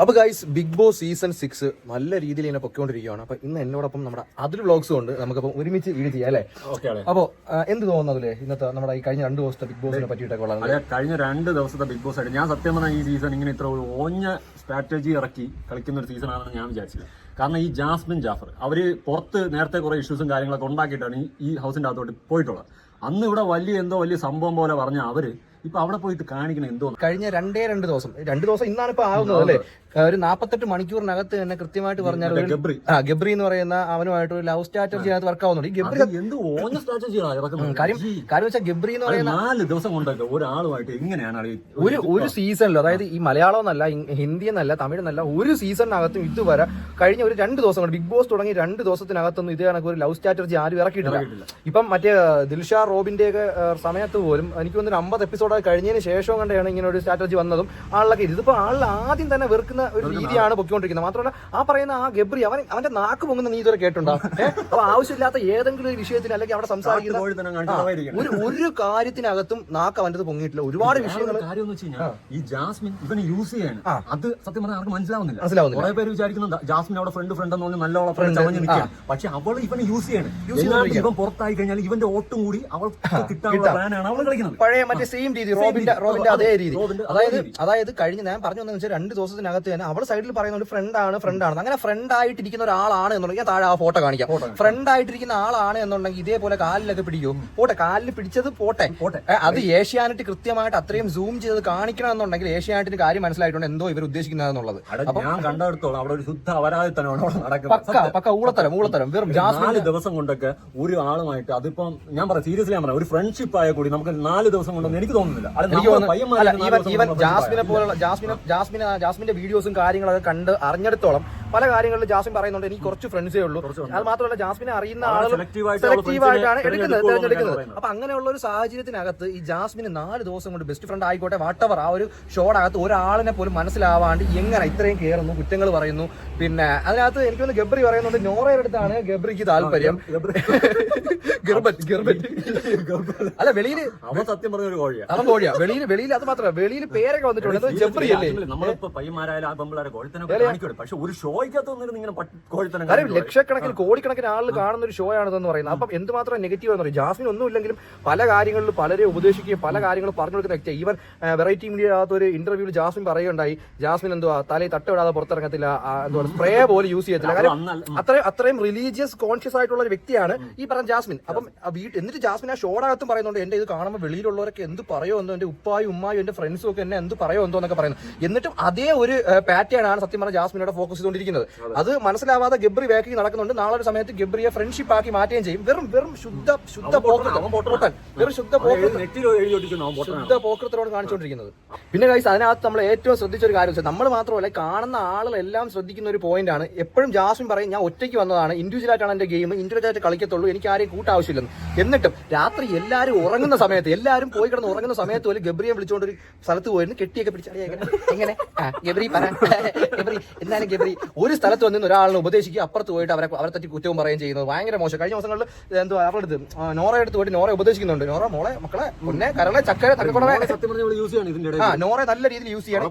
അപ്പൊ guys big boss season six നല്ല രീതിയിൽ ഇങ്ങനെ പൊക്കോണ്ടിരിക്കുകയാണ് അപ്പൊ ഇന്ന് എന്നോടൊപ്പം നമ്മുടെ അതിൽ വ്ളോഗ്സും ഉണ്ട്. നമുക്കപ്പോൾ ഒരുമിച്ച് വീട് ചെയ്യാം അല്ലേ? അപ്പോൾ എന്ത് തോന്നുന്നു അതിലെ? ഇന്നത്തെ നമ്മുടെ ഈ കഴിഞ്ഞ രണ്ട് ദിവസത്തെ ബിഗ് ബോസിനെ പറ്റിയിട്ടൊക്കെ ഉള്ളത്. കഴിഞ്ഞ രണ്ട് ദിവസത്തെ ബിഗ് ബോസ് ആയിട്ട്. ഞാൻ സത്യം പറഞ്ഞാൽ ഈ സീസൺ ഇങ്ങനെ ഇത്ര ഒരു ഓഞ്ഞ സ്ട്രാറ്റജി ഇറക്കി കളിക്കുന്ന ഒരു സീസൺ ആണെന്ന് ഞാൻ വിചാരിച്ചില്ല. കാരണം ഈ ജാസ്മിൻ ജാഫർ അവർ പുറത്ത് നേരത്തെ കുറെ ഇഷ്യൂസും കാര്യങ്ങളൊക്കെ ഉണ്ടാക്കിയിട്ടാണ് ഈ- ഈ ഹൗസിന്റെ അകത്തോട്ട് പോയിട്ടുള്ളത്. അന്ന് ഇവിടെ വലിയ എന്തോ വലിയ സംഭവം പോലെ പറഞ്ഞ അവർ ഇപ്പൊ അവിടെ പോയിട്ട് കാണിക്കണം എന്തോ കഴിഞ്ഞ രണ്ടേ രണ്ട് ദിവസം. രണ്ട് ദിവസം ഇന്നാണ് ഇപ്പൊ ആവുന്നത് അല്ലേ? ഒരു നാപ്പത്തെട്ട് മണിക്കൂറിനകത്ത് തന്നെ കൃത്യമായിട്ട് പറഞ്ഞാൽ ഗബ്രി. ആ ഗബ്രി എന്ന് പറയുന്ന അവനുമായിട്ട് ഒരു ലവ് സ്ട്രാറ്റജി അതിനകത്ത് വർക്ക് ആവുന്നുണ്ട് ഈ ഗബ്രി അത് എന്ത് സ്ട്രാറ്റജിയാണ് ഇറക്കുന്നത്? കാര്യം കാര്യം വെച്ചാൽ ഗബ്രി എന്ന് പറയുന്ന നാല് ദിവസം കൊണ്ടൊക്കെ ഒരാളുമായിട്ട് എങ്ങനെയാണ് ഒരു ഒരു സീസണിലോ അതായത് ഈ മലയാളം എന്നല്ല ഹിന്ദി എന്നല്ല തമിഴ് എന്നല്ല ഒരു സീസണിനകത്തും ഇതുവരെ കഴിഞ്ഞ ഒരു രണ്ട് ദിവസം കൊണ്ട് ബിഗ് ബോസ് തുടങ്ങി രണ്ട് ദിവസത്തിനകത്തൊന്നും ഇത് കണക്ക് ഒരു ലവ് സ്ട്രാറ്റജി ആരും ഇറക്കിയിട്ടില്ല. ഇപ്പം മറ്റേ ദിൽഷാ റോബിന്റെ ഒക്കെ സമയത്ത് പോലും എനിക്ക് തോന്നുന്നു അമ്പത് എപ്പിസോഡ് കഴിഞ്ഞതിന് ശേഷം കണ്ടാണ് ഇങ്ങനെ ഒരു സ്ട്രാറ്റജി വന്നതും ആളിലൊക്കെ ഇത് ഇതിപ്പോ ആളിൽ ആദ്യം തന്നെ വെറുക്കുന്ന ഒരു രീതിയാണ് പൊക്കിക്കൊണ്ടിരിക്കുന്നത് മാത്രമല്ല ആ പറയുന്ന ആ ഗബ്രി അവൻ അവന്റെ നാക്ക് പൊങ്ങുന്ന നീ ഇതുവരെ കേട്ടുണ്ടോ അപ്പൊ ആവശ്യമില്ലാത്ത ഏതെങ്കിലും ഒരു വിഷയത്തിൽ അല്ലെങ്കിൽ അവിടെ സംസാരിക്കുന്ന ഒരു ഒരു കാര്യത്തിനകത്തും നാക്ക് അവന്റെ പൊങ്ങിയിട്ടില്ല. ഒരുപാട് വിഷയങ്ങൾ കാര്യം എന്ന് വെച്ച് കഴിഞ്ഞാൽ ഈ ജാസ്മിൻ ഇവനെ യൂസ് ചെയ്യാണ്. അത് സത്യം പറഞ്ഞാൽ ആർക്കും മനസ്സിലാവുന്നില്ല. മനസ്സിലാവുന്നില്ല. കുറെ പേര് വിചാരിക്കുന്നുണ്ട് ജാസ്മിൻ അവിടെ ഫ്രണ്ട് ഫ്രണ്ട് എന്ന് പറഞ്ഞ് നല്ലോണം ഫ്രണ്ട് ചവഞ്ഞ് നിൽക്കുകയാണ്. പക്ഷെ അവൾ ഇവനെ യൂസ് ചെയ്യാണ്. ഇവൻ പുറത്തായി കഴിഞ്ഞാൽ ഇവന്റെ ഓട്ടും കൂടി അവൾ കിട്ടാനുള്ള പ്ലാനാണ് അവൾ കളിക്കുന്നത്. പഴയ മറ്റേ സെയിം രീതി റോബിന്റെ റോബിന്റെ അതേ രീതി. അതായത് അതായത് കഴിഞ്ഞ ഞാൻ പറഞ്ഞു വന്നതെന്ന് വെച്ചാൽ രണ്ട് ദിവസത്തിനകത്ത് തന്നെ അവൾ സൈഡിൽ പറയുന്ന ഒരു ഫ്രണ്ട് ആണ് ഫ്രണ്ട് ആണ് അങ്ങനെ ഫ്രണ്ട് ആയിട്ടിരിക്കുന്ന ഒരാളാണ് എന്നുണ്ടെങ്കിൽ ഞാൻ താഴെ ആ ഫോട്ടോ കാണിക്കാം. ഫ്രണ്ട് ആയിട്ടിരിക്കുന്ന ആളാണ് എന്നുണ്ടെങ്കിൽ ഇതേപോലെ കാലിലൊക്കെ പിടിക്കൂ. പോട്ടെ കാലിൽ പിടിച്ചത് പോട്ടെ. അത് ഏഷ്യാനെറ്റ് കൃത്യമായിട്ട് അത്രയും സൂം ചെയ്ത് കാണിക്കണം എന്നുണ്ടെങ്കിൽ ഏഷ്യാനെറ്റിന് കാര്യം മനസ്സിലായിട്ടുണ്ട് എന്തോ ഇവർ ഉദ്ദേശിക്കുന്നതെന്നുള്ളത് ഞാൻ കണ്ടെടുത്തോളം അവിടെ ഒരു ശുദ്ധ അപരാധിത്തനമാണ് പക്ക ഊളത്തരം ഊളത്തരം. വെറും നാല് ദിവസം കൊണ്ടൊക്കെ ഒരു ആളുമായിട്ട് അതിപ്പം ഞാൻ പറയാം സീരിയസ്ലി ഞാൻ പറയാം ഒരു ഫ്രണ്ട്ഷിപ്പ് ആയ കൂടി നമുക്ക് നാല് ദിവസം കൊണ്ടൊന്നും എനിക്ക് തോന്നുന്നില്ല. എനിക്ക് തോന്നുന്നു അല്ല ഈവൻ ജാസ്മിനെ പോലുള്ള ജാസ്മിനെ ജാസ്മിനെ ജാസ്മിന്റെ വീഡിയോസും കാര്യങ്ങളൊക്കെ കണ്ട് അറിഞ്ഞെടുത്തോളം പല കാര്യങ്ങളിലും ജാസ്മിൻ പറയുന്നുണ്ട് എനിക്ക് കുറച്ച് ഫ്രണ്ട്സേ ഉള്ളൂ. അത് മാത്രമല്ല ജാസ്മിനെ അറിയുന്ന ആളുകളാണ് ആളുകൾ സെലക്റ്റീവ് ആയിട്ടാണ് എടുക്കുന്നത് തിരഞ്ഞെടുക്കുന്നത്. അപ്പൊ അങ്ങനെയുള്ള ഒരു സാഹചര്യത്തിനകത്ത് ഈ ജാസ്മിന് നാല് ദിവസം കൊണ്ട് ബെസ്റ്റ് ഫ്രണ്ട് ആയിക്കോട്ടെ വാട്ടവർ ആ ഒരു ഷോടകത്ത് ഒരാളിനെ പോലും മനസ്സിലാവാണ്ട് എങ്ങനെ ഇത്രയും കയറുന്നു കുറ്റങ്ങൾ പറയുന്നു. പിന്നെ അതിനകത്ത് എനിക്ക് തോന്നുന്നു ഗബ്രി പറയുന്നുണ്ട് നോറയുടെ അടുത്താണ് ഗബ്രിക്ക് താല്പര്യം. ഗർബറ്റ് ഗർബറ്റ് അല്ല വെളിയിൽ അവൻ സത്യം പറഞ്ഞ ഒരു കോഴിയാ. അവൻ കോഴിയാ. വെളിയിൽ വെളിയിൽ അത് മാത്രമല്ല വെളിയിൽ പേരൊക്കെ വന്നിട്ടുണ്ട്. ജബ്രി അല്ലേ നമ്മളിപ്പോ പയ്യന്മാരായാലും ആ പെമ്പിളാരെ കോഴിത്തനെ കാണിക്കൂടെ പക്ഷെ ഒരു ഷോയ്ക്കകത്ത് വന്നിരുന്ന് ഇങ്ങനെ പട്ട് കോഴിത്തനെ കാര്യം. ലക്ഷക്കണക്കിന് കോടിക്കണക്കിന് ആളുകൾ കാണുന്ന ഒരു ഷോ ആണെന്ന് പറയുന്നത്. അപ്പം എന്തുമാത്രം നെഗറ്റീവ് ആണെന്ന് പറയും ജാസ്മിൻ ഒന്നും ഇല്ലെങ്കിലും പല കാര്യങ്ങളിൽ പലരെ ഉപദേശിക്കുകയും പല കാര്യങ്ങളും പറഞ്ഞു കൊടുക്കുന്ന വ്യക്തി ഈവൻ വെറൈറ്റി മീഡിയ അകത്ത് ഒരു ഇന്റർവ്യൂവിൽ ജാസ്മിൻ പറയുണ്ടായി ജാസ്മിൻ എന്തുവാ? തലയിൽ തട്ടവിടാതെ പുറത്തിറങ്ങത്തില്ല. എന്തുവാ? സ്പ്രേ പോലെ യൂസ് ചെയ്യത്തില്ല. കാരണം അത്രയും അത്രയും റിലീജിയസ് കോൺഷ്യസ് ആയിട്ടുള്ള ഒരു വ്യക്തിയാണ് ഈ പറഞ്ഞ ജാസ്മിൻ. അപ്പം എന്നിട്ട് ജാസ്മിൻ ആ ഷോടകത്തും പറയുന്നുണ്ട് എന്റെ ഇത് കാണുമ്പോൾ വെളിയിലുള്ളവരൊക്കെ എന്ത് പറയോ എന്തോ? എന്റെ ഉപ്പായും ഉമ്മായും എന്റെ ഫ്രണ്ട്സും ഒക്കെ എന്നെ എന്ത് പറയോ എന്തോ എന്നൊക്കെ പറയുന്നു. എന്നിട്ടും അതേ ഒരു പാറ്റേൺ ആണ് സത്യം പറഞ്ഞ ജാസ്മിനോട് ഫോക്കസ് ചെയ്തുകൊണ്ടിരിക്കുന്നത്. അത്. മനസ്സിലാവാതെ ഗബ്രി വേക്കി നടക്കുന്നുണ്ട്. നാളെ ഒരു സമയത്ത് ഗബ്രിയെ ഫ്രണ്ട്ഷിപ്പ് ആക്കി മാറ്റുകയും ചെയ്യും. വെറും വെറും ശുദ്ധ ശുദ്ധ പോക്കൃത്തൻ. വെറും ശുദ്ധ അവൻ എഴുതി പോക്കൃത്തം നെറ്റിൽ എഴുതി ഒട്ടിക്കുന്നു അവൻ പൊട്ടനാണ്. ശുദ്ധ കാണിച്ചുകൊണ്ടിരിക്കുന്നത്. പിന്നെ ഗൈസ് അതിനകത്ത് നമ്മൾ ഏറ്റവും ശ്രദ്ധിച്ച ഒരു കാര്യം വെച്ചാൽ നമ്മൾ മാത്രമല്ല കാണുന്ന ആളുകളെല്ലാം ശ്രദ്ധിക്കുന്ന ഒരു പോയിന്റ് ആണ്. എപ്പോഴും ജാസ്മിൻ പറയും ഞാൻ ഒറ്റയ്ക്ക് വന്നതാണ് ഇൻഡിവിജ്വൽ ആയിട്ടാണ് എന്റെ ഗെയിം ഇൻഡിവിജ്വൽ ആയിട്ട് കളിക്കത്തുള്ളൂ എനിക്ക് ആരെയും കൂട്ടാവശ്യമില്ലെന്ന് എന്നിട്ടും രാത്രി എല്ലാവരും ഉറങ്ങുന്ന സമയത്ത് എല്ലാവരും പോയി കിടന്ന് ഉറങ്ങുന്ന സമയത്ത് പോലും ഗബ്രിയെ വിളിച്ചുകൊണ്ട് ഒരു സ്ഥലത്ത് പോയിരുന്നു കെട്ടിയൊക്കെ പിടിച്ചാൽ എങ്ങനെ ഗബ്രി പറ ഗബ്രി എന്നാലും ഗബ്രി ഒരു സ്ഥലത്ത് വന്നിരുന്ന ഒരാളിനെ ഉപദേശിക്കുക അപ്പുറത്ത് പോയിട്ട് അവരെ അവരെ പറ്റി കുറ്റവും പറയുകയും ചെയ്യുന്നത് ഭയങ്കര മോശം. കഴിഞ്ഞ ദിവസങ്ങളിൽ എന്തോ അവരുടെ അടുത്ത് നോറ എടുത്ത് പോയിട്ട് നോറ ഉപദേശിക്കുന്നുണ്ട്. നോറ മോളെ മക്കളെ മുന്നേ കരളെ ചക്കര തക്കക്കുടവേ അവനെ സത്യം പറഞ്ഞ യൂസ് ചെയ്യാണ് ഇതിന്റെ നോറെ നല്ല രീതിയിൽ യൂസ് ചെയ്യണം.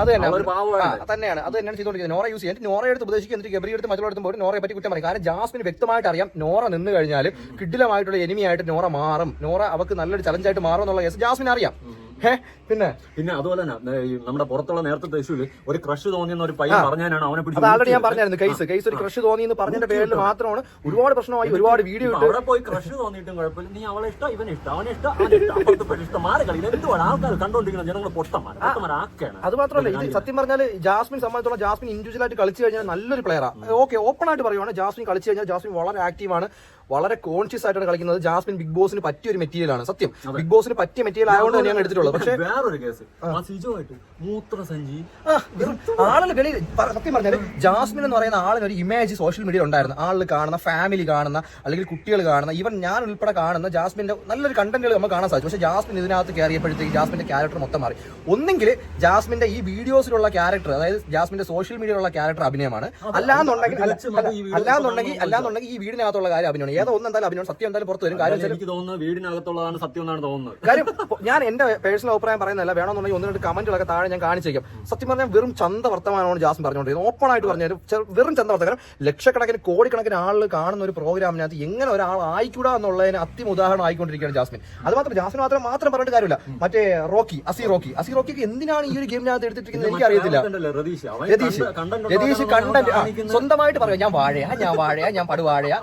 അത് തന്നെ തന്നെയാണ്. അത് തന്നെയാണ് ചെയ്തുകൊണ്ടിരിക്കുന്നത്. നോറ യൂസ് ചെയ്യാൻ നോറ എടുത്ത് ഉപദേശിക്കുക എന്നിട്ട് ഗബ്രി എടുത്ത് മറ്റുള്ള എടുത്ത് പോയിട്ട് നോറയെ പറ്റി കുറ്റം പറയും. കാരണം ജാസ്മിന് വ്യക്തമായിട്ട് അറിയാം നോറ നിന്ന് കഴിഞ്ഞാൽ കിഡിലമായിട്ടുള്ള എനിമിയായിട്ട് നോറ മാറും. നോറ അവക്ക് നല്ലൊരു ചലഞ്ചായിട്ട് മാറും എന്നുള്ള കേസ് ജാസ്മിൻ അറിയാം. പിന്നെ? പിന്നെ അതുപോലെ തന്നെ നമ്മുടെ പുറത്തുള്ള നേരത്തെ തൃശ്ശൂര് ഒരു ക്രഷ് തോന്നിയെന്ന ഒരു പയ്യൻ പറഞ്ഞാണ് അവനെ പിടിച്ചത് ആൾറെഡി ഞാൻ പറഞ്ഞായിരുന്നു കേസ് കേസ് ഒരു ക്രഷ് തോന്നി എന്ന് പറഞ്ഞതിന്റെ പേരിൽ മാത്രമാണ് ഒരുപാട് പ്രശ്നമായി ഒരുപാട് വീഡിയോ അവിടെ പോയി ക്രഷ് തോന്നിയിട്ടും കുഴപ്പമില്ല. നീ അവളെ ഇഷ്ടം ഇവനെ ഇഷ്ടം അവനെ ഇഷ്ടം ഇഷ്ടം. മാറി കളി. എന്തുവാണ്? ആൾക്കാർ കണ്ടോണ്ടിരിക്കുന്ന ജനങ്ങൾ പൊട്ടന്മാരാക്കാണ് അത് മാത്രമല്ല ഇത് സത്യം പറഞ്ഞാൽ ജാസ്മിൻ സംബന്ധിച്ചോളം ജാസ്മിൻ ഇൻഡിവിജ്വൽ ആയിട്ട് കളിച്ചു കഴിഞ്ഞാൽ നല്ലൊരു പ്ലെയറാണ് ഓക്കെ ഓപ്പൺ ആയിട്ട് പറയുവാണ് ജാസ്മിൻ കളിച്ചു കഴിഞ്ഞാൽ ജാസ്മിൻ വളരെ ആക്റ്റീവാണ് വളരെ കോൺഷ്യസ് ആയിട്ടാണ് കളിക്കുന്നത്. ജാസ്മിൻ ബിഗ് ബോസിന് പറ്റിയ ഒരു മെറ്റീരിയൽ ആണ്. സത്യം. ബിഗ് ബോസിന് പറ്റിയ മെറ്റീരിയൽ ആയതുകൊണ്ട് തന്നെയാണ് എടുത്തിട്ടുള്ളത്. പക്ഷേ വേറൊരു കേസ്. ആളുകൾ വെളിയിൽ സത്യം പറഞ്ഞാൽ ജാസ്മിൻ എന്ന് പറയുന്ന ആളിന് ഒരു ഇമേജ് സോഷ്യൽ മീഡിയയിൽ ഉണ്ടായിരുന്നു. ആളുകൾ കാണുന്ന ഫാമിലി കാണുന്ന അല്ലെങ്കിൽ കുട്ടികൾ കാണുന്ന ഈവൻ ഞാൻ ഉൾപ്പെടെ കാണുന്ന ജാസ്മിന്റെ നല്ലൊരു കണ്ടന്റുകൾ നമുക്ക് കാണാൻ സാധിച്ചു. പക്ഷേ ജാസ്മിൻ ഇതിനകത്ത് കയറിയപ്പോഴത്തേക്ക് ജാസ്മിന്റെ ക്യാരക്ടർ മൊത്തം മാറി. ഒന്നെങ്കിൽ ജാസ്മിന്റെ ഈ വീഡിയോസിലുള്ള ക്യാരക്ടർ അതായത് ജാസ്മിന്റെ സോഷ്യൽ മീഡിയയിലുള്ള ക്യാരക്ടർ അഭിനയമാണ്. അല്ലാന്നുണ്ടെങ്കിൽ അല്ലാന്നുണ്ടെങ്കിൽ അല്ലാന്നുണ്ടെങ്കിൽ ഈ വീടിനകത്തുള്ള കാര്യം അഭിനയമാണ്. ഏതോ ഒന്ന് എന്തായാലും അഭിനയം സത്യം എന്തായാലും പുറത്ത് വരും. കാര്യം എനിക്ക് തോന്നുന്നത് വീടിനകത്തുള്ളതാണ് സത്യം എന്നാണ് തോന്നുന്നത്. കാര്യം ഞാൻ എന്റെ പേഴ്സണൽ അഭിപ്രായം പറയുന്നില്ല വേണമെന്നുണ്ടെങ്കിൽ ഒന്ന് രണ്ട് കമന്റുകളൊക്കെ താഴെ ഞാൻ കാണിച്ചേക്കും. സത്യം പറഞ്ഞാൽ വെറും ചന്ത വർത്തമാനമാണ് ജാസ്മിൻ പറഞ്ഞുകൊണ്ടിരുന്നത് ഓപ്പൺ ആയിട്ട് പറഞ്ഞു വെറും ചന്ത വർത്തമാനം. ലക്ഷക്കണക്കിന് കോടിക്കണക്കിന് ആളുകൾ കാണുന്ന ഒരു പ്രോഗ്രാമിനകത്ത് എങ്ങനെ ഒരാൾ ആയിക്കൂടാ എന്നുള്ളതിന് അത്യം ഉദാഹരണം ആയിക്കൊണ്ടിരിക്കുകയാണ് ജാസ്മിൻ. അത് മാത്രം ജാസ്മിൻ മാത്രം മാത്രം പറഞ്ഞിട്ട് കാര്യമില്ല. മറ്റേ റോക്കി അസി റോക്കി. അസി റോക്കി എന്തിനാണ് ഈ ഒരു ഗെയിമിനകത്ത് എടുത്തിട്ടിരിക്കുന്നത് എനിക്ക് അറിയത്തില്ല രതീഷ്? രതീഷ് കണ്ടന്റ് സ്വന്തമായിട്ട് പറയാം ഞാൻ വാഴയാ ഞാൻ വാഴയാ ഞാൻ പടുവാഴയാ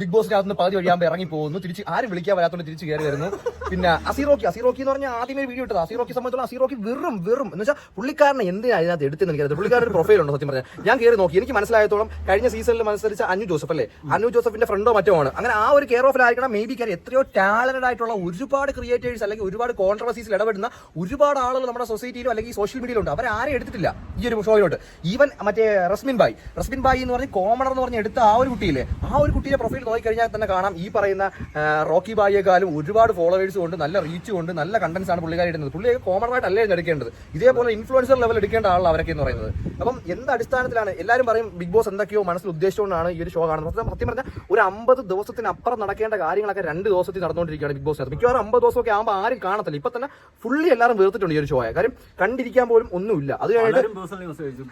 ബിഗ് ബോസിനകത്ത് നിന്ന് പകുതി വഴിയാകുമ്പോൾ ഇറങ്ങി പോകുന്നു. തിരിച്ച് ആരും വിളിക്കാൻ വരാത്തോണ്ട് തിരിച്ച് കയറി വരുന്നു. പിന്നെ അസീറോക്കി അസീറോക്കി എന്ന് പറഞ്ഞാൽ ആദ്യമേ വീഡിയോ ഇട്ടത്. അസീറോക്കി സംബന്ധിച്ചുള്ള അസീറോക്കി വെറും വെറും. എന്ന് വെച്ചാൽ പുള്ളിക്കാരനെ എന്തിനാ അതിനകത്ത് എടുത്തെന്ന് എനിക്കറിയാം പുള്ളിക്കാരുടെ ഒരു പ്രൊഫൈൽ ഉണ്ടോ സത്യം പറഞ്ഞാൽ ഞാൻ കയറി നോക്കി. എനിക്ക് മനസ്സിലായത്തോളം കഴിഞ്ഞ സീസണിൽ മത്സരിച്ച അനു ജോസഫ് അല്ലേ? അനു ജോസഫിന്റെ ഫ്രണ്ടോ മറ്റോ ആണ്. അങ്ങനെ ആ ഒരു കെയർ ഓഫിലായിരിക്കണം മേ ബി കാര്യം എത്രയോ ടാലന്റഡ് ആയിട്ടുള്ള ഒരുപാട് ക്രിയേറ്റേഴ്സ് അല്ലെങ്കിൽ ഒരുപാട് കോൺട്രവേഴ്സീസിൽ ഇടപെടുന്ന ഒരുപാട് ആളുകൾ നമ്മുടെ സൊസൈറ്റിയിലും അല്ലെങ്കിൽ സോഷ്യൽ മീഡിയയിലുണ്ട് അവരെ ആരും എടുത്തിട്ടില്ല ഈ ഒരു ഷോയിലോട്ട് ഈവൻ മറ്റേ റസ്മിൻ ബായ് റസ്മിൻ ബായ് എന്ന് പറഞ്ഞ് കോമണർ എന്ന് പറഞ്ഞ് എടുത്ത ആ ഒരു കുട്ടിയില്ലേ? ആ ഒരു കുട്ടിയുടെ പ്രൊഫൈൽ നോക്കിക്കഴിഞ്ഞാൽ തന്നെ കാണാം. ഈ പറയുന്ന റോക്കി ബായിയെക്കാളും ഒരുപാട് ഫോളോവേഴ്സ് കൊണ്ട് നല്ല റീച്ച് കൊണ്ട് നല്ല കണ്ടന്റ്സ് ആണ് പുള്ളിക്കാരി ഇടുന്നത്. പുള്ളിയൊക്കെ കോമണറായിട്ട് അല്ലേ എടുക്കേണ്ടത്? ഇതേപോലെ ഇൻഫ്ലുവൻസർ ലെവൽ എടുക്കേണ്ട ആളാണ് അവരൊക്കെ എന്ന് പറയുന്നത്. അപ്പം എന്ത് അടിസ്ഥാനത്തിലാണ്? എല്ലാവരും പറയും ബിഗ് ബോസ് എന്തൊക്കെയോ മനസ്സിൽ ഉദ്ദേശിച്ചുകൊണ്ടാണ് ഈ ഒരു ഷോ കാണുന്നത്. സത്യം- പറഞ്ഞാൽ ഒരു അമ്പത് ദിവസത്തിനപ്പുറം നടക്കേണ്ട കാര്യങ്ങളൊക്കെ രണ്ട് ദിവസത്തിൽ നടന്നുകൊണ്ടിരിക്കുകയാണ് ബിഗ് ബോസ്. മിക്കവാറും അമ്പത് ദിവസമൊക്കെ ആകുമ്പോൾ ആരും കാണത്തില്ല. ഇപ്പൊ തന്നെ ഫുള്ളി എല്ലാവരും വേർത്തിട്ടുണ്ട് ഈ ഒരു ഷോയെ കാര്യം കണ്ടിരിക്കാൻ പോലും ഒന്നുമില്ല. അത് കഴിഞ്ഞിട്ട്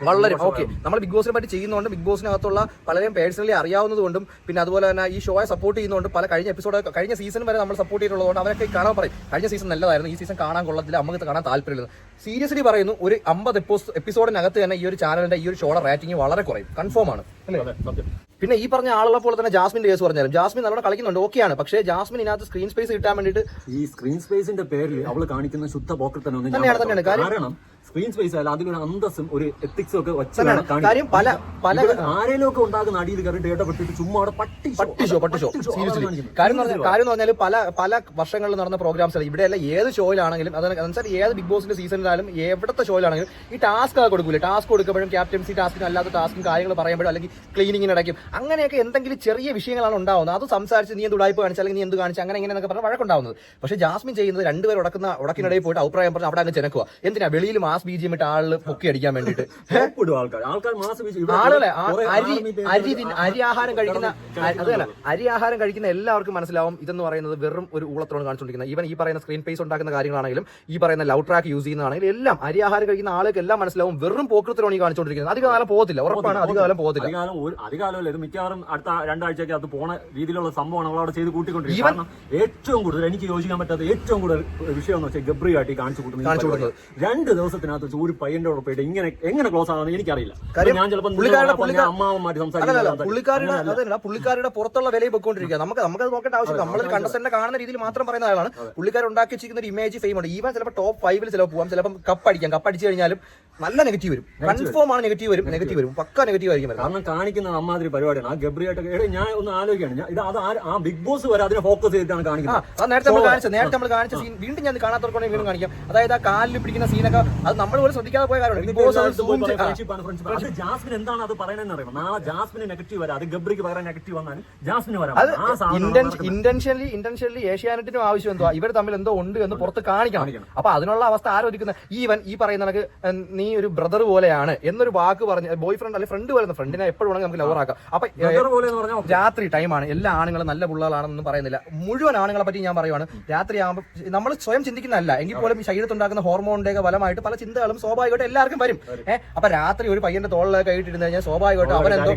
വളരെ ഓക്കെ നമ്മൾ ബിഗ് ബോസിനെ പറ്റി ചെയ്യുന്നതുകൊണ്ട് ബിഗ് ബോസിനകത്തുള്ള പലരെയും പേഴ്സണലി അറിയാവുന്നതുകൊണ്ടും പിന്നെ അതുപോലെ തന്നെ ഈ ഷോയെ സപ്പോർട്ട് ചെയ്യുന്നതുകൊണ്ട് പല കഴിഞ്ഞ എപ്പിസോഡ് കഴിഞ്ഞ സീസൺ വരെ നമ്മൾ സപ്പോർട്ട് ചെയ്തിട്ടുള്ളതുകൊണ്ട് അവരൊക്കെ കാണാൻ പറയും. കഴിഞ്ഞ സീസൺ നല്ലതായിരുന്നു. ഈ സീസൺ കാണാൻ കൊള്ളത്തില്ല. നമുക്ക് കാണാൻ താല്പര്യമില്ല. സീരിയസ്ലി പറയുന്നു ഒരു അമ്പത് എപ്പിസോഡിനകത്ത് തന്നെ ഈ ഒരു ചാനലിന്റെ ഈ ഒരു ഷോയുടെ റേറ്റിംഗ് വളരെ കുറയും. കൺഫേം ആണ്. പിന്നെ ഈ പറഞ്ഞ ആളുകളെ പോലെ തന്നെ ജാസ്മിന്റെ കേസ് പറഞ്ഞാലും. ജാസ്മിൻ നല്ലോണം കളിക്കുന്നുണ്ട്. ഓക്കെയാണ് പക്ഷേ ജാസ്മിൻ ഇതിനകത്ത് സ്ക്രീൻ സ്പേസ് കിട്ടാൻ വേണ്ടിയിട്ട് ഈ സ്ക്രീൻ സ്പേസിന്റെ പേരിൽ അവൾ കാണിക്കുന്ന ശുദ്ധ പോക്കറ്റ് തന്നെയാണ്, തന്നെയാണ്. കാരണം സ്ക്രീൻ സ്പേസ് അല്ല അതിലൊരു അന്തസ്സും ഒരു എത്തിക്സും ഒക്കെ വച്ചാണ് പല പല ആരെങ്കിലും ഒക്കെ ഉണ്ടാകുന്ന അടിയിൽ കയറിയിട്ട് പെട്ടിട്ട് ചുമ്മാ അവിടെ പട്ടി. പട്ടി ഷോ പട്ടി ഷോ സീരിയസ്ലി കാര്യം കാര്യം എന്ന് പറഞ്ഞാൽ പല പല വർഷങ്ങളിൽ നടന്ന പ്രോഗ്രാംസ് ഇവിടെ അല്ല ഏത് ഷോയിലാണെങ്കിലും അതനുസരിച്ച് ഏത് ബിഗ് ബോസിന്റെ സീസണിലായാലും എവിടത്തെ ഷോയിലാണെങ്കിലും ഈ ടാസ്ക് കൊടുക്കൂലേ? ടാസ്ക് കൊടുക്കുമ്പോഴും ക്യാപ്റ്റൻസി ടാസ്കിന് അല്ലാത്ത ടാസ്കും കാര്യങ്ങൾ പറയുമ്പോഴും അല്ലെങ്കിൽ ക്ലീനിങ്ങിന് ഇടയ്ക്കും അങ്ങനെയൊക്കെ എന്തെങ്കിലും ചെറിയ വിഷയങ്ങളാണ് ഉണ്ടാവുന്നത്. അത് സംസാരിച്ച് നീ എന്ത് ഉടായ്പ കാണിച്ചു അല്ലെങ്കിൽ നീ എന്ത് കാണിച്ചു അങ്ങനെ ഇങ്ങനെ എന്നൊക്കെ പറഞ്ഞാൽ വഴക്കുണ്ടാവുന്നത്. പക്ഷേ ജാസ്മിൻ ചെയ്യുന്നത് രണ്ടുപേർ ഉടക്കുന്ന ഉടക്കിനിടയിൽ പോയിട്ട് അഭിപ്രായം പറഞ്ഞ് അവിടെ അങ്ങ് ചെനക്കുക. എന്തിനാ? വെളിയിൽ മാസ് ബി ജി എം ഇട്ട് ആളിൽ പൊക്കി അടിക്കാൻ വേണ്ടിട്ട് മാസം ആളുകളെ അരി അരി അരി ആഹാരം കഴിക്കുന്ന അതല്ല അരി ആഹാരം കഴിക്കുന്ന എല്ലാവർക്കും മനസ്സിലാവും. ഇതെന്ന് പറയുന്നത് വെറും ഒരു ഊളത്തോട് കാണിച്ചുകൊണ്ടിരിക്കുന്നത്. ഈവൻ ഈ പറയുന്ന സ്ക്രീൻ പേസ് ഉണ്ടാക്കുന്ന കാര്യങ്ങളാണെങ്കിലും ഈ പറയുന്ന ലൗ ട്രാക്ക് യൂസ് ചെയ്യുന്നതാണെങ്കിലും എല്ലാം അരി ആഹാരം കഴിക്കുന്ന ആളുകൾക്ക് എല്ലാം മനസ്സിലാവും. വെറും പോക്കൃത്തിലാണ് ഈ കാണിച്ചുകൊണ്ടിരിക്കുന്നത്. അധികകാലം പോകത്തില്ല. ഉറപ്പാണ് അധികകാലം പോകത്തില്ല. അധികാലം ഇത് മിക്കവാറും അടുത്ത രണ്ടാഴ്ചയ്ക്ക് അത് പോണ രീതിയിലുള്ള സംഭവമാണ് അവളവിടെ ചെയ്ത് കൂട്ടിക്കൊണ്ടിരിക്കുന്നത്. ഏറ്റവും കൂടുതൽ എനിക്ക് യോജിക്കാൻ പറ്റാത്ത ഏറ്റവും കൂടുതൽ വിഷയം എന്ന് വെച്ചാൽ ഗബ്രിയായിട്ട് കാണിച്ചു കൂട്ടുന്നത് രണ്ട് കാണിച്ചു വെച്ച് ഒരു പയ്യന്റെ കൂടെ പോയിട്ട് ഇങ്ങനെ എങ്ങനെ ക്ലോസ് ആവുന്നത് എനിക്കറിയില്ല. ഞാൻ ചിലപ്പോൾ അമ്മാവന്മാര് സംസാരിക്കുന്നത് പുള്ളിക്കാരുടെ പുറത്തുള്ള വിലയിൽ പൊയ്ക്കൊണ്ടിരിക്കുക നമുക്ക് നമുക്ക് അത് നോക്കേണ്ട ആവശ്യം നമ്മൾ കണ്ടസ്റ്റന്റ് കാണുന്ന രീതിയിൽ മാത്രം പറയുന്ന ആളാണ്. പുള്ളിക്കാർ ഉണ്ടാക്കി വെച്ചിരിക്കുന്ന ഒരു ഇമേജ് ഫെയിം ഉണ്ട്. ഈവൻ ചിലപ്പോൾ ടോപ്പ് ഫൈവിൽ ചിലപ്പോൾ പോകാം ചിലപ്പോൾ കപ്പ് അടിക്കാം. കപ്പ് അടിച്ചു കഴിഞ്ഞാലും നല്ല നെഗറ്റീവ് വരും. കൺഫേം ആണ് നെഗറ്റീവ് വരും നെഗറ്റീവ് വരും. പക്ക നെഗറ്റീവ് ആയിരിക്കും കാരണം കാണിക്കുന്ന അമ്മാതിരി പരിപാടിയാണ്. ആ ഗബ്രിയായിട്ടൊക്കെ എടേ, ഞാൻ ഒന്ന് ആലോചിക്കുകയാണ് ഇത് അത് ആ- ആ ബിഗ് ബോസ് വരെ അതിനെ ഫോക്കസ് ചെയ്തിട്ടാണ് കാണിക്കുന്നത്. അത് നേരത്തെ നമ്മൾ കാണിച്ച നേരത്തെ നമ്മൾ കാണിച്ച സീൻ വീണ്ടും ഞാൻ കാണാത്തവർക്കാണെങ്കിൽ വീണ്ടും കാണിക്കാം. അതായത് ആ കാലിൽ പിടിക്കുന്ന സീനൊക്കെ അത് നമ്മൾ പോലും ശ്രദ്ധിക്കാതെ പോയ കാര്യമാണ്. ബിഗ് ബോസ് ആ. ജാസ്മിൻ എന്താണ് അത് പറയുന്നതെന്ന് അറിയണം. നാളെ ജാസ്മിന് നെഗറ്റീവ് വരാം അത് ഗബ്രിക്ക് പകരം നെഗറ്റീവ് വന്നാൽ ജാസ്മിന് വരാം. ആ. ഇന്റൻഷനലി ഇന്റൻഷനലി ഏഷ്യാനെറ്റിനും ആവശ്യം എന്തോ ഇവർ തമ്മിൽ എന്തോ ഉണ്ട് എന്ന് പുറത്ത് കാണിക്കണം. അപ്പൊ അതിനുള്ള അവസ്ഥ ആരോധിക്കുന്ന ഈവൻ ഈ പറയുന്ന നീ ഒരു ബ്രദർ പോലെയാണ് എന്നൊരു വാക്ക് പറഞ്ഞ് ബോയ് ഫ്രണ്ട് അല്ലെങ്കിൽ ഫ്രണ്ട് പോലെ ഫ്രണ്ടിനെ എപ്പോഴും വേണമെങ്കിൽ നമുക്ക് ലവർ ആക്കാം. അപ്പൊ രാത്രി ടൈമാണ് എല്ലാ ആണുങ്ങളും നല്ല പിള്ളേരാണെന്നൊന്നും പറയുന്നില്ല. മുഴുവൻ ആണുങ്ങളെ പറ്റി ഞാൻ പറയുവാണ്. രാത്രി ആകുമ്പോൾ നമ്മൾ സ്വയം ചിന്തിക്കുന്നതല്ല. എങ്കിൽ പോലും ശരീരത്തുണ്ടാക്കുന്ന ഹോർമോണിന്റെ ഒക്കെ ഫലമായിട്ട് പല ചിന്തകളും സ്വാഭാവികമായിട്ട് എല്ലാവർക്കും വരും. ഏഹ് അപ്പൊ രാത്രി ഒരു പയ്യന്റെ തോളിലൊക്കെ കൈയിട്ടിരുന്ന് കഴിഞ്ഞാൽ സ്വാഭാവികമായിട്ട് അവനെന്തോ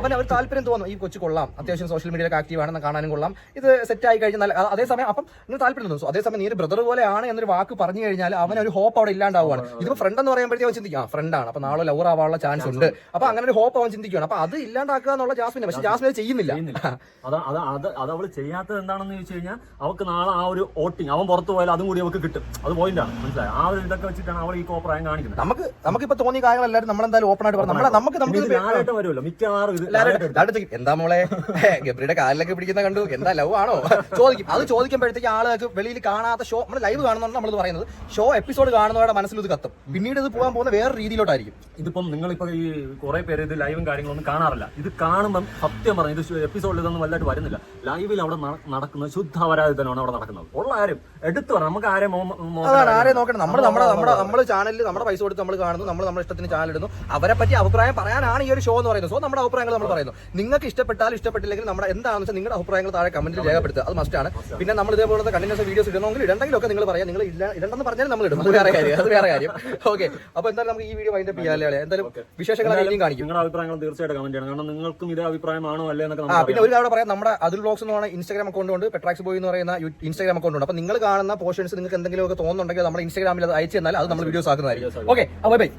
അവൻ അവർ താല്പര്യം തോന്നും. ഈ കൊച്ചു കൊള്ളാം. അത്യാവശ്യം സോഷ്യൽ മീഡിയയിലൊക്കെ ആക്റ്റീവ് ആണെന്ന് കാണാനും കൊള്ളാം. ഇത് സെറ്റ് ആയി കഴിഞ്ഞാൽ അതേസമയം അപ്പം നിങ്ങൾ താല്പര്യം തോന്നും. അതേസമയം നീ ഒരു ബ്രദർ പോലെയാണ് എന്നൊരു വാക്ക് പറഞ്ഞു കഴിഞ്ഞാൽ അവനൊരു ഹോപ്പ് അവിടെ ഇല്ലാണ്ടാവുകയാണ് ഇതിപ്പോ ഫ്രണ്ട് എന്ന് പറയുമ്പോഴത്തേക്കും അവൻ ചിന്തിക്കും ആ ഫ്രണ്ടാണ് അപ്പൊ നാളെ ലവർ ആവാനുള്ള ചാൻസ് ഉണ്ട്. അപ്പൊ അങ്ങനെ ഒരു ഹോപ്പ് അവൻ ചിന്തിക്കുകയാണ് അപ്പൊ അത് ഇല്ലാണ്ടാക്കുക എന്നുള്ള ജാസ്മിനെ. പക്ഷെ ജാസ്മിൻ അത് ചെയ്യുന്നില്ല. അത് അത് അത് അവൾ അവൾ ചെയ്യാത്തത് എന്താണെന്ന് ചോദിച്ചു കഴിഞ്ഞാൽ അവൾക്ക് നാളെ ആ ഒരു വോട്ടിങ് അവൻ പുറത്തു പോയാൽ അതും കൂടി അവൾക്ക് കിട്ടും. അത് പോയിന്റാണ് മനസ്സിലായി? ആ ഒരു ഇതൊക്കെ വെച്ചിട്ടാണ് അവൾ ഈ കോപ്രായം കാണിക്കുന്നത്. നമുക്ക് നമുക്കിപ്പോ തോന്നിയ കാര്യങ്ങൾ എല്ലാവരും നമ്മൾ നമ്മളെന്തായാലും ഓപ്പൺ ആയിട്ട് പറഞ്ഞു. നമ്മളെ നമുക്ക് നമുക്ക് വരുമല്ലോ. മിക്കവാറും ഇത് എന്താ മോളെ? ഗബ്രിയുടെ കാലിലൊക്കെ പിടിക്കുന്ന കണ്ടു. എന്താ ലവ് ആണോ? ചോദിക്കും. അത് ചോദിക്കുമ്പോഴത്തേക്ക് ആളുകൾക്ക് വെളിയിൽ കാണാത്ത ഷോ നമ്മൾ ലൈവ് കാണുന്നതാണ് നമ്മൾ പറയുന്നത്. ഷോ എപ്പിസോഡ് കാണുന്നവരുടെ മനസ്സിൽ ഇത് കത്തും. പിന്നീട് ഇത് പോകാൻ പോകാൻ പോകുന്ന വേറെ രീതിയിലോട്ടായിരിക്കും. ഇതിപ്പം നിങ്ങളിപ്പോ ഈ കുറെ പേര് ഇത് ലൈവും കാര്യങ്ങളൊന്നും കാണാറില്ല. ഇത് കാണുമ്പം സത്യം പറഞ്ഞു ഇത് എപ്പിസോഡിൽ ഇതൊന്നും വലുതായിട്ട് വരുന്നില്ല. ലൈവിൽ അവിടെ നടക്കുന്ന നടക്കുന്നത് ശുദ്ധ അവരാധിതനാണ് അവിടെ നടക്കുന്നത്. ഉള്ള ആരും എടുത്തു പറയാം നമുക്ക് ആരെ അതാണ് ആരെ നോക്കണം നമ്മൾ നമ്മുടെ നമ്മുടെ നമ്മുടെ ചാനലിൽ നമ്മുടെ പൈസ കൊടുത്ത് നമ്മൾ കാണുന്നു നമ്മൾ നമ്മുടെ ഇഷ്ടത്തിന് ചാനൽ ഇടുന്നു. അവരെ പറ്റി അഭിപ്രായം പറയാനാണ് ഈ ഒരു ഷോ എന്ന് പറയുന്നത്. സോ നമ്മുടെ അഭിപ്രായങ്ങൾ നമ്മൾ പറയുന്നു. നിങ്ങൾക്ക് ഇഷ്ടപ്പെട്ടാലും ഇഷ്ടപ്പെട്ടില്ലെങ്കിൽ നമ്മുടെ എന്താണെന്ന് വെച്ചാൽ നിങ്ങളുടെ അഭിപ്രായങ്ങൾ താഴെ കമന്റിൽ രേഖപ്പെടുത്തുക. അത് മസ്റ്റ് ആണ്. പിന്നെ നമ്മൾ ഇതേപോലെ കണ്ടിന്യൂസ് വീഡിയോസ് ഇടണമെങ്കിൽ ഇടണ്ടെങ്കിലൊക്കെ നിങ്ങൾ പറയാം. നിങ്ങൾ ഇല്ല ഇടണ്ടെന്ന് പറഞ്ഞാൽ നമ്മൾ ഇടും. അത് വേറെ കാര്യം. അത് വേറെ കാര്യം. ഓക്കെ അപ്പൊ എന്തായാലും നമുക്ക് ഈ വീഡിയോ വൈൻഡപ്പ് ചെയ്യാല്ലേ എന്തായാലും വിശേഷങ്ങൾ കാണിക്കും. നിങ്ങളുടെ അഭിപ്രായങ്ങൾ തീർച്ചയായിട്ടും കമന്റ് ചെയ്യണം. കാരണം നിങ്ങൾക്കും ഇതേ അഭിപ്രായമാണോ അല്ലേ എന്നൊക്കെ പിന്നെ ഒരു കാര്യം പറയാം നമ്മുടെ അതിൽ ബ്ലോഗ്സ് എന്ന് പറയുന്ന ഇൻസ്റ്റാഗ്രാം അക്കൗണ്ട് ഉണ്ട് പെട്രാക്സ് ബോയ് എന്ന് പറയുന്ന ഇൻസ്റ്റാഗ്രാം അക്കൗണ്ട് ഉണ്ട്. അപ്പൊ നിങ്ങൾ കാണുന്ന പോർഷൻസ് നിങ്ങൾക്ക് എന്തെങ്കിലും ഒക്കെ തോന്നുന്നുണ്ടെങ്കിൽ നമ്മുടെ ഇൻസ്റ്റാഗ്രാമിൽ അത് അയച്ചു തന്നാൽ അത് നമ്മൾ വീഡിയോസ് ആക്കുന്നതായിരിക്കും. Okay bye bye.